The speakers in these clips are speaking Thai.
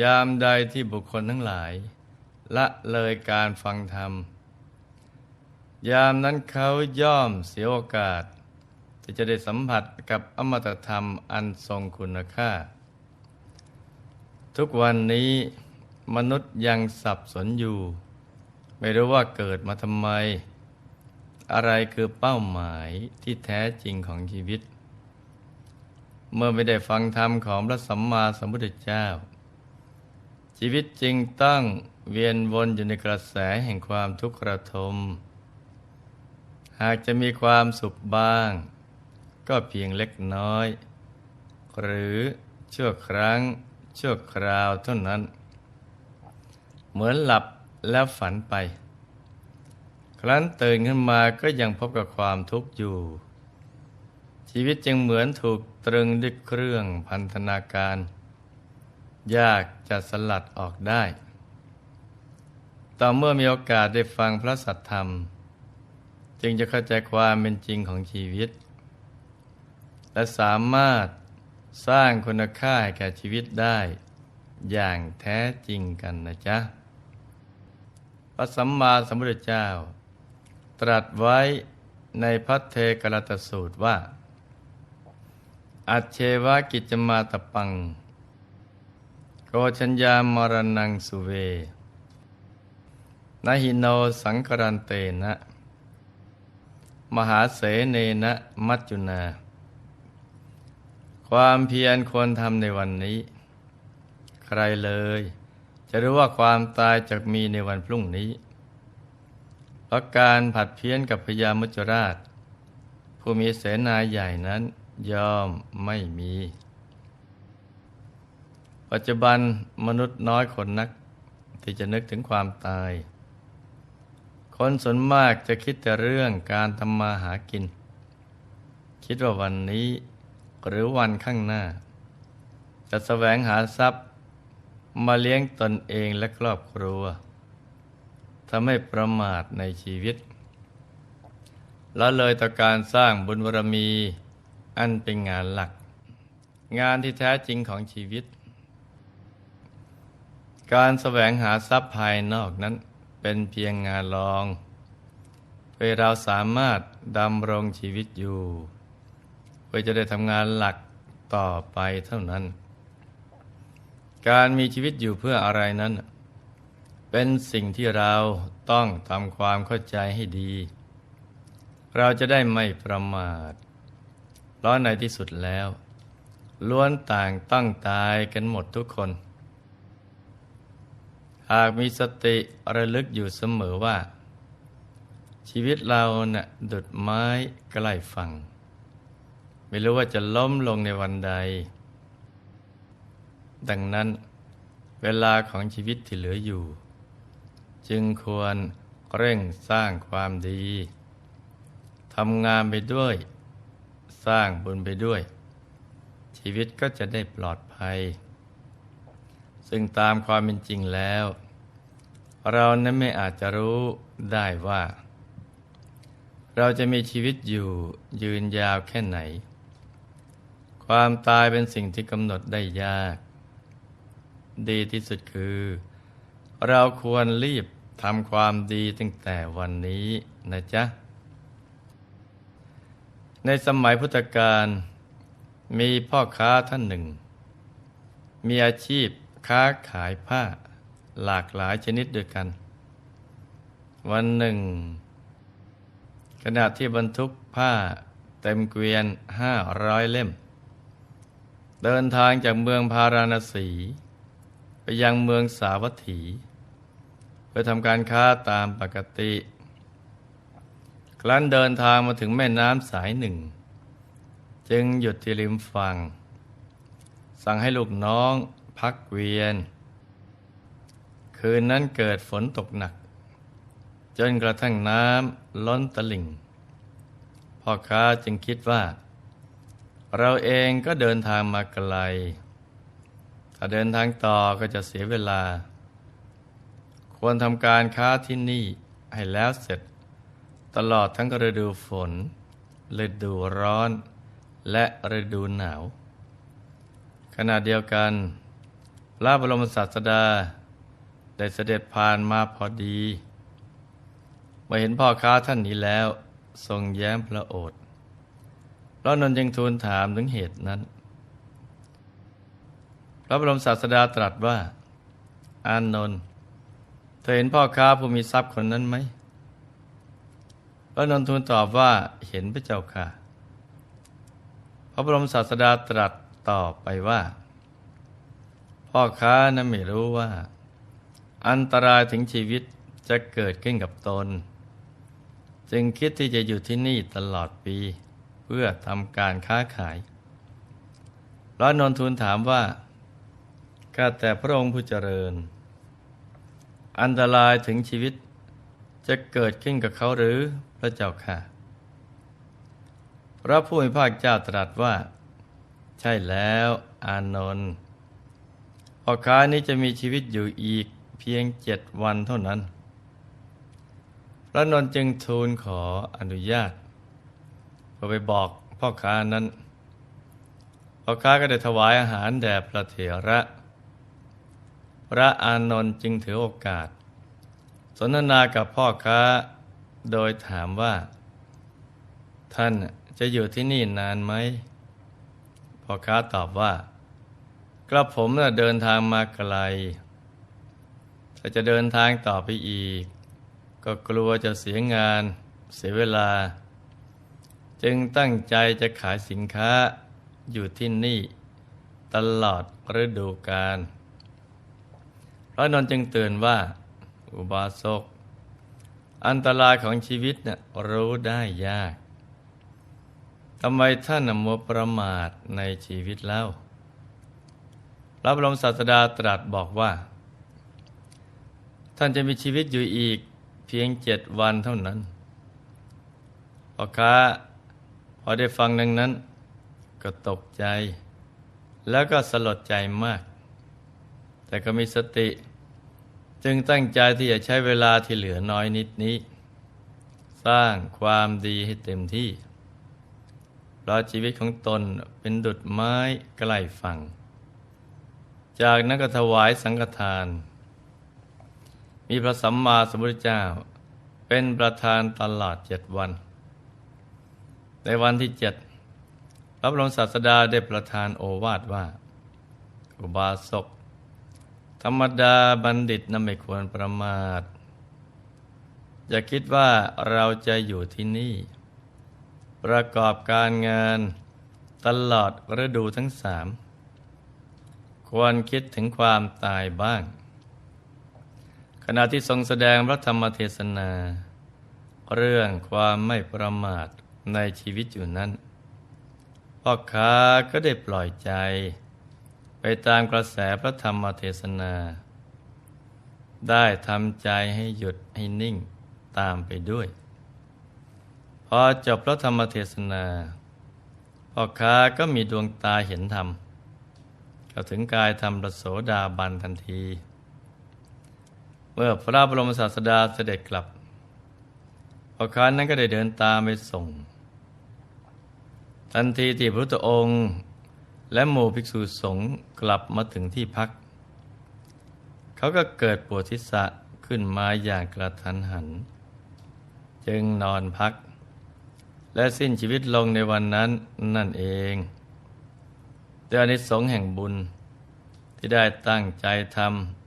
ยามใดที่บุคคลทั้งหลาย ละเลยการฟังธรรม ยามนั้นเขาย่อมเสียโอกาส ที่จะได้สัมผัสกับอมตะธรรมอันทรงคุณค่า ทุกวันนี้มนุษย์ยังสับสนอยู่ ไม่รู้ว่าเกิดมาทำไม อะไรคือเป้าหมายที่แท้จริงของชีวิต เมื่อไม่ได้ฟังธรรมของพระสัมมาสัมพุทธเจ้า ชีวิตจริงต้องเวียนวนอยู่ในกระแสแห่งความทุกข์ระทม หากจะมีความสุขบ้าง ก็เพียงเล็กน้อย หรือชั่วครั้งชั่วคราวเท่านั้น เหมือนหลับแล้วฝันไป ครั้นตื่นขึ้นมาก็ยังพบกับความทุกข์อยู่ ชีวิตจึงเหมือนถูกตรึงด้วยเครื่องพันธนาการ ยากจะสลัดออกได้ ต่อเมื่อมีโอกาสได้ฟังพระสัทธรรม จึงจะเข้าใจความเป็นจริงของชีวิต และสามารถสร้างคุณค่าให้แก่ชีวิตได้ อย่างแท้จริงกันนะจ๊ะ พระสัมมาสัมพุทธเจ้า ตรัสไว้ในพัทเทกรตสูตรว่า อัจเชวะกิจมาตปัง ชัญญามรณังสุเวนหิโนสังกรันเตนะ มหาเสเนนะมัจจุนา ความเพียรควรทำในวันนี้ ใครเลย จะรู้ว่าความตายจะมีในวันพรุ่งนี้ เพราะการผัดเพี้ยนกับพญามุจราช ผู้มีเสนาใหญ่นั้นยอมไม่มี ปัจจุบันมนุษย์น้อยคนนัก ที่จะนึกถึงความตาย คนส่วนมากจะคิดแต่เรื่องการทำมาหากิน คิดว่าวันนี้หรือวันข้างหน้า จะแสวงหาทรัพย์ มาเลี้ยงตนเองและครอบครัวทำให้ประมาทในชีวิต และเลยต่อการสร้างบุญบารมี อันเป็นงานหลัก งานที่แท้จริงของชีวิต การแสวงหาทรัพย์ภายนอกนั้นเป็นเพียงงานรองเพื่อเราสามารถดำรงชีวิตอยู่เพื่อจะได้ทำงานหลักต่อไปเท่านั้น การมีชีวิตอยู่เพื่ออะไรนั้น เป็นสิ่งที่เราต้องทำความเข้าใจให้ดี เราจะได้ไม่ประมาทเพราะในที่สุดแล้ว ล้วนต่างต้องตายกันหมดทุกคน หากมีสติระลึกอยู่เสมอว่า ชีวิตเรานะ่ะดุดไม้ใกล้ฝั่งไม่รู้ว่าจะล้มลงในวันใด ดังนั้นเวลาของชีวิตที่เหลืออยู่ จึงควรเร่งสร้างความดีทำงานไปด้วย สร้างบุญไปด้วย ชีวิตก็จะได้ปลอดภัย ซึ่งตามความเป็นจริงแล้ว เรานั้นไม่อาจจะรู้ได้ว่า เราจะมีชีวิตอยู่ยืนยาวแค่ไหน ความตายเป็นสิ่งที่กำหนดได้ยาก ดีที่สุดคือ เราควรรีบทำความดีตั้งแต่วันนี้นะจ๊ะ ในสมัยพุทธกาลมีพ่อค้าท่านหนึ่ง มีอาชีพ ค้าขายผ้าหลากหลายชนิดด้วยกัน วันหนึ่ง ขณะที่บรรทุกผ้าเต็มเกวียนห้าร้อยเล่ม เดินทางจากเมืองพาราณสี ไปยังเมืองสาวัตถี เพื่อทำการค้าตามปกติ ครั้นเดินทางมาถึงแม่น้ำสายหนึ่ง จึงหยุดที่ริมฝั่ง สั่งให้ลูกน้อง พักเวียน คืนนั้นเกิดฝนตกหนัก จนกระทั่งน้ำล้นตลิ่ง พ่อค้าจึงคิดว่า เราเองก็เดินทางมาไกล ถ้าเดินทางต่อก็จะเสียเวลา ควรทำการค้าที่นี่ให้แล้วเสร็จ ตลอดทั้งฤดูฝนฤดูร้อนและฤดูหนาว ขณะเดียวกัน พระบรมศาสดา ได้เสด็จผ่านมาพอดีเมื่อเห็นพ่อค้าท่านนี้แล้ว ทรงแย้มพระโอษฐ์พระนนท์จึงทูลถามถึงเหตุนั้น พระบรมศาสดาตรัสว่า อานนท์เธอเห็นพ่อค้าผู้มีทรัพย์คนนั้นไหมพระนนทูลตอบว่าเห็นพระเจ้าค่ะ พระบรมศาสดาตรัสต่อไปว่า พ่อค้านั้นไม่รู้ว่า อันตรายถึงชีวิตจะเกิดขึ้นกับตน จึงคิดที่จะอยู่ที่นี่ตลอดปี เพื่อทำการค้าขายพระนนทูลถามว่าข้าแต่พระองค์ผู้เจริญ อันตรายถึงชีวิตจะเกิดขึ้นกับเขาหรือพระเจ้าค่ะ พระผู้มีพระเจ้าตรัสว่า ใช่แล้วอานนท์ พ่อค้านี้จะมีชีวิตอยู่อีกเพียงเจ็ดวันเท่านั้น พระนนจึงทูลขออนุญาตพอไปบอกพ่อค้านั้น พ่อค้าก็ได้ถวายอาหารแด่พระเถระ พระอานนท์จึงถือโอกาส สนทนากับพ่อค้าโดยถามว่า ท่านจะอยู่ที่นี่นานไหมพ่อค้าตอบว่า กระผมน่ะเดินทางมาไกลถ้าจะเดินทางต่อไปอีก ก็กลัวจะเสียงานเสียเวลา จึงตั้งใจจะขายสินค้าอยู่ที่นี่ ตลอดฤดูกาลพระนนจึงเตือนว่า อุบาสก อันตรายของชีวิตน่ะรู้ได้ยากทำไมท่านมัวประมาทในชีวิตเล่า ระบรมศาสดาตรัสบอกว่า ท่านจะมีชีวิตอยู่อีกเพียงเจ็ดวันเท่านั้นพ่อค้าพอได้ฟังดังนั้น ก็ตกใจ แล้วก็สลดใจมาก แต่ก็มีสติ จึงตั้งใจที่จะใช้เวลาที่เหลือน้อยนิดนี้ สร้างความดีให้เต็มที่เพราะชีวิตของตนเป็นดุดไม้ใกล้ฝั่ง จากนั้นก็ถวายสังฆทาน มีพระสัมมาสัมพุทธเจ้า เป็นประธานตลอดเจ็ดวัน ในวันที่เจ็ดพระบรมศาสดาได้ประทานโอวาทว่า อุบาสกธรรมดาบัณฑิตนั้นไม่ควรประมาท อย่าคิดว่าเราจะอยู่ที่นี่ ประกอบการงานตลอดฤดูทั้งสาม ควรคิดถึงความตายบ้าง ขณะที่ทรงแสดงพระธรรมเทศนา เรื่องความไม่ประมาทในชีวิตอยู่นั้นพ่อค้าก็ได้ปล่อยใจ ไปตามกระแสพระธรรมเทศนา ได้ทำใจให้หยุดให้นิ่งตามไปด้วย พอจบพระธรรมเทศนาพ่อค้าก็มีดวงตาเห็นธรรมาถึงกายธรรมประโสดาบันทันที เมื่อพระบรมศาสดาเสด็จกลับพ่อค้านั้นก็ได้เดินตามไปส่ง ทันทีที่พระพุทธองค์ และหมู่ภิกษุสงฆ์กลับมาถึงที่พัก เขาก็เกิดปวดทิศะขึ้นมาอย่างกระทันหัน จึงนอนพัก และสิ้นชีวิตลงในวันนั้นนั่นเอง เดือนนิสงส์แห่งบุญ ที่ได้ตั้งใจท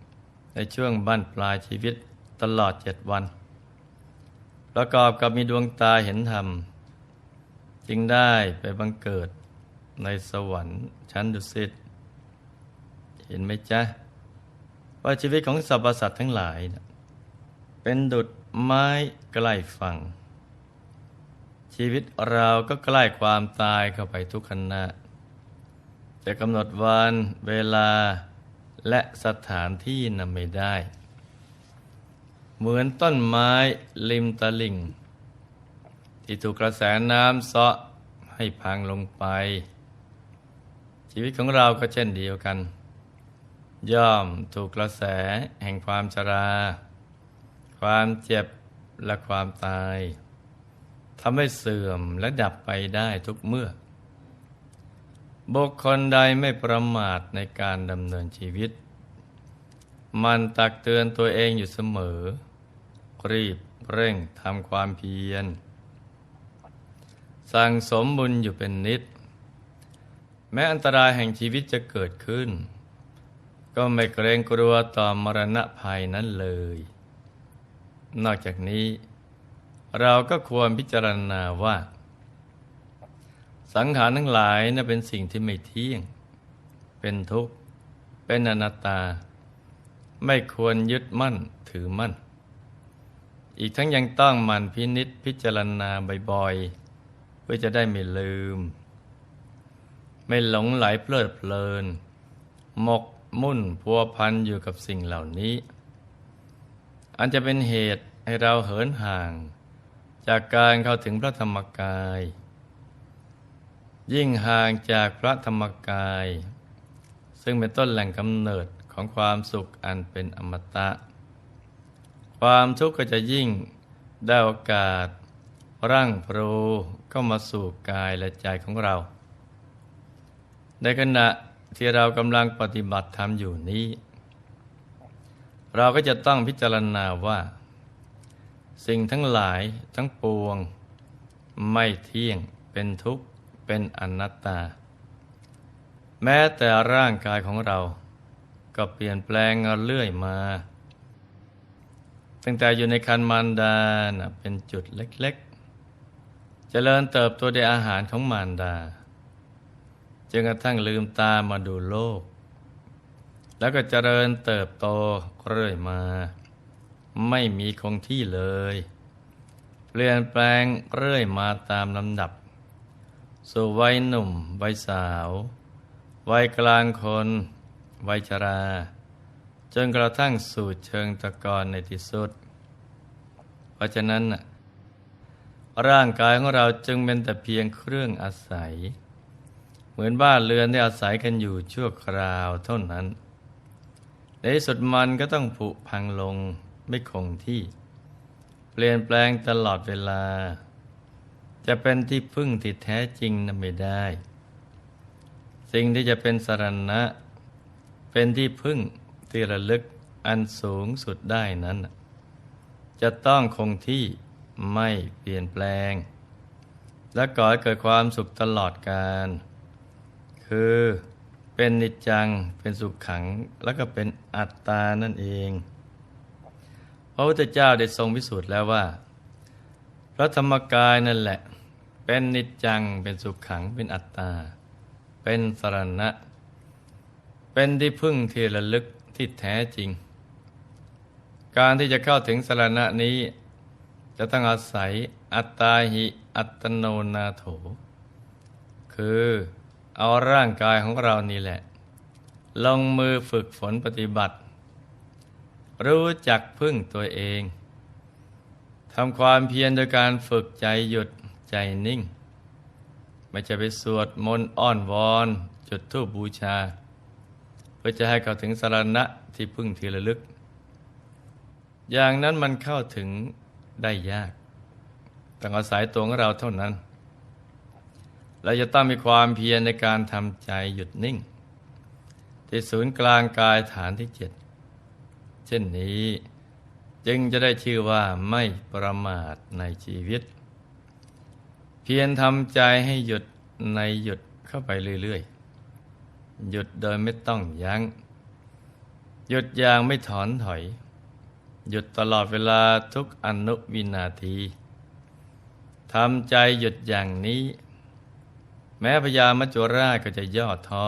ำในช่วงบั้นปลายชีวิตตลอดเจ็ดวัน ประกอบกับมีดวงตาเห็นธรรม จึงได้ไปบังเกิดในสวรรค์ชั้นดุสิตเห็นไหมจ๊ะ ว่าชีวิตของสรรพสัตว์ทั้งหลายนะเป็นดุดไม้ใกล้ฝั่ง ชีวิตเราก็ใกล้ความตายเข้าไปทุกขณะ จะกำหนดวันเวลาและสถานที่นำไม่ได้ เหมือนต้นไม้ริมตลิ่ง ที่ถูกกระแสน้ำเซาะให้พังลงไป ชีวิตของเราก็เช่นเดียวกัน ย่อมถูกกระแสแห่งความชรา ความเจ็บและความตายทำให้เสื่อมและดับไปได้ทุกเมื่อ บุคคลใดไม่ประมาทในการดำเนินชีวิต มันตักเตือนตัวเองอยู่เสมอ รีบเร่งทำความเพียร สั่งสมบุญอยู่เป็นนิด แม้อันตรายแห่งชีวิตจะเกิดขึ้น ก็ไม่เกรงกลัวต่อมรณะภัยนั้นเลย นอกจากนี้ เราก็ควรพิจารณาว่า สังขารทั้งหลายนะเป็นสิ่งที่ไม่เที่ยง เป็นทุกข์ เป็นอนัตตา ไม่ควรยึดมั่นถือมั่น อีกทั้งยังต้องมันพินิษพิจารณาบ่อยๆ เพื่อจะได้ไม่ลืม ไม่หลงไหลเพลิดเพลิน หมกมุ่นพัวพันอยู่กับสิ่งเหล่านี้ อันจะเป็นเหตุให้เราเหินห่าง จากการเข้าถึงพระธรรมกาย ยิ่งห่างจากพระธรรมกาย ซึ่งเป็นต้นแหล่งกำเนิดของความสุขอันเป็นอมตะ ความทุกข์ก็จะยิ่งได้โอกาส ร่างโปรก็มาสู่กายและใจของเรา ในขณะที่เรากำลังปฏิบัติธรรมอยู่นี้ เราก็จะต้องพิจารณาว่า สิ่งทั้งหลายทั้งปวง ไม่เที่ยงเป็นทุกข์ เป็นอนัตตา แม้แต่ร่างกายของเรา ก็เปลี่ยนแปลงเรื่อยมา ตั้งแต่อยู่ในคันมารดาเป็นจุดเล็กๆเจริญเติบโตด้วยอาหารของมารดาจนกระทั่งลืมตามาดูโลก แล้วก็เจริญเติบโตเรื่อยมา ไม่มีคงที่เลย เปลี่ยนแปลงเรื่อยมาตามลำดับ สู่วัยหนุ่ม วัยสาว วัยกลางคน วัยชรา จนกระทั่งสู่เชิงตะกอนในที่สุด เพราะฉะนั้น ร่างกายของเราจึงเป็นแต่เพียงเครื่องอาศัย เหมือนบ้านเรือนที่อาศัยกันอยู่ชั่วคราวเท่านั้น ในที่สุดมันก็ต้องผุพังลงไม่คงที่ เปลี่ยนแปลงตลอดเวลา จะเป็นที่พึ่งที่แท้จริงนั้นไม่ได้ สิ่งที่จะเป็นสรณะ เป็นที่พึ่งที่ระลึกอันสูงสุดได้นั้น จะต้องคงที่ไม่เปลี่ยนแปลง และก่อให้เกิดความสุขตลอดกาลคือเป็นนิจจังเป็นสุขขังแล้วก็เป็นอัตตานั่นเอง พระพุทธเจ้าได้ทรงพิสูจน์แล้วว่า พระธรรมกายนั่นแหละ เป็นนิจจัง เป็นสุขขัง เป็นอัตตา เป็นสรณะ เป็นที่พึ่งที่ระลึกที่แท้จริง การที่จะเข้าถึงสรณะนี้ จะต้องอาศัยอัตตาหิอัตโนนาโถ คือเอาร่างกายของเรานี่แหละ ลงมือฝึกฝนปฏิบัติ รู้จักพึ่งตัวเองทำความเพียรโดยการฝึกใจหยุด ใจนิ่ง ไม่จะไปสวดมนต์อ้อนวอน จุดธูปบูชา เพื่อจะให้เข้าถึงสารณะที่พึ่งทีระลึก อย่างนั้นมันเข้าถึงได้ยากต้องอาศัยตัวของเราเท่านั้น เราจะต้องมีความเพียรในการทำใจหยุดนิ่ง ที่ศูนย์กลางกายฐานที่เจ็ดเช่นนี้จึงจะได้ชื่อว่าไม่ประมาทในชีวิต พียรทำใจให้หยุดในหยุดเข้าไปเรื่อยๆ หยุดโดยไม่ต้องยัง้ง หยุดอย่างไม่ถอนถอย หยุดตลอดเวลาทุกอนุวินาทีทำใจหยุดอย่างนี้ แม้พญามัจจุราชก็จะย่อท้อ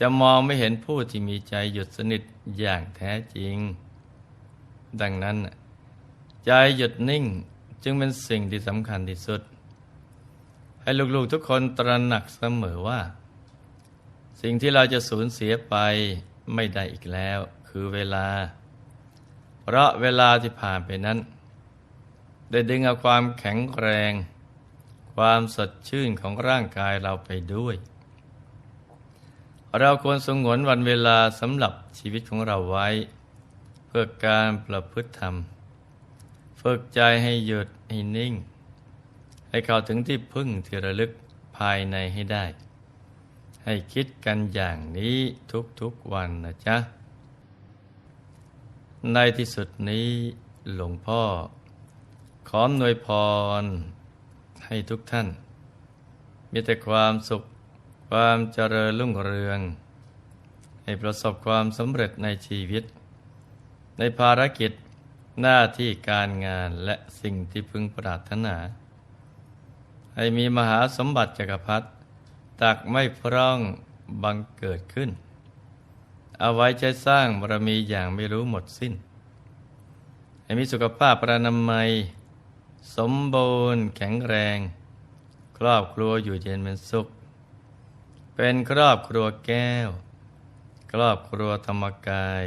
จะมองไม่เห็นผู้ที่มีใจหยุดสนิทอย่างแท้จริง ดังนั้น ใจหยุดนิ่ง จึงเป็นสิ่งที่สำคัญที่สุด ให้ลูกๆทุกคนตระหนักเสมอว่า สิ่งที่เราจะสูญเสียไปไม่ได้อีกแล้ว คือเวลา เพราะเวลาที่ผ่านไปนั้น ได้ดึงเอาความแข็งแรง ความสดชื่นของร่างกายเราไปด้วย เราควรสงวนวันเวลาสำหรับชีวิตของเราไว้ เพื่อการประพฤติธรรม ฝึกใจให้หยุดให้นิ่ง ให้เข้าถึงที่พึ่งที่ระลึกภายในให้ได้ ให้คิดกันอย่างนี้ทุกๆวันนะจ๊ะ ในที่สุดนี้หลวงพ่อ ขออำนวยพร ให้ทุกท่าน มีแต่ความสุขความเจริญรุ่งเรือง ให้ประสบความสำเร็จในชีวิต ในภารกิจ หน้าที่การงานและสิ่งที่พึงปรารถนา ให้มีมหาสมบัติจักรพรรดิตักไม่พร่องบังเกิดขึ้น เอาไว้ใช้สร้างบารมีอย่างไม่รู้หมดสิ้น ให้มีสุขภาพประนามัย สมบูรณ์แข็งแรง ครอบครัวอยู่เย็นเป็นสุข เป็นครอบครัวแก้ว ครอบครัวธรรมกาย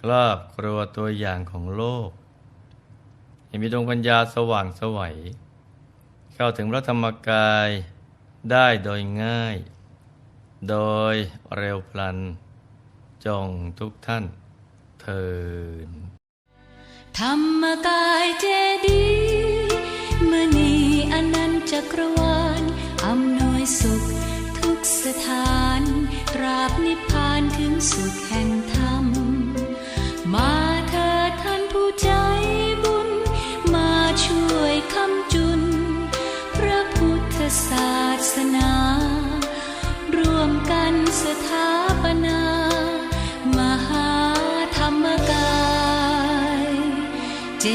ครอบครัวตัวอย่างของโลกให้มีดวงปัญญาสว่างสวัย เข้าถึงพระธรรมกายได้โดยง่าย โดยเร็วพลัน จงทุกท่านเทินธรรมกายเจดีมณีอนันต์จักรวาลอำนวยสุขทุกสถานตราบนิพพานถึงสุดแห่งธรรม มาเถิดท่านผู้ใจบุญ มาช่วยคำจุน พระพุทธศาสนา ร่วมกันสถาปนา มหาธรรมกายเจ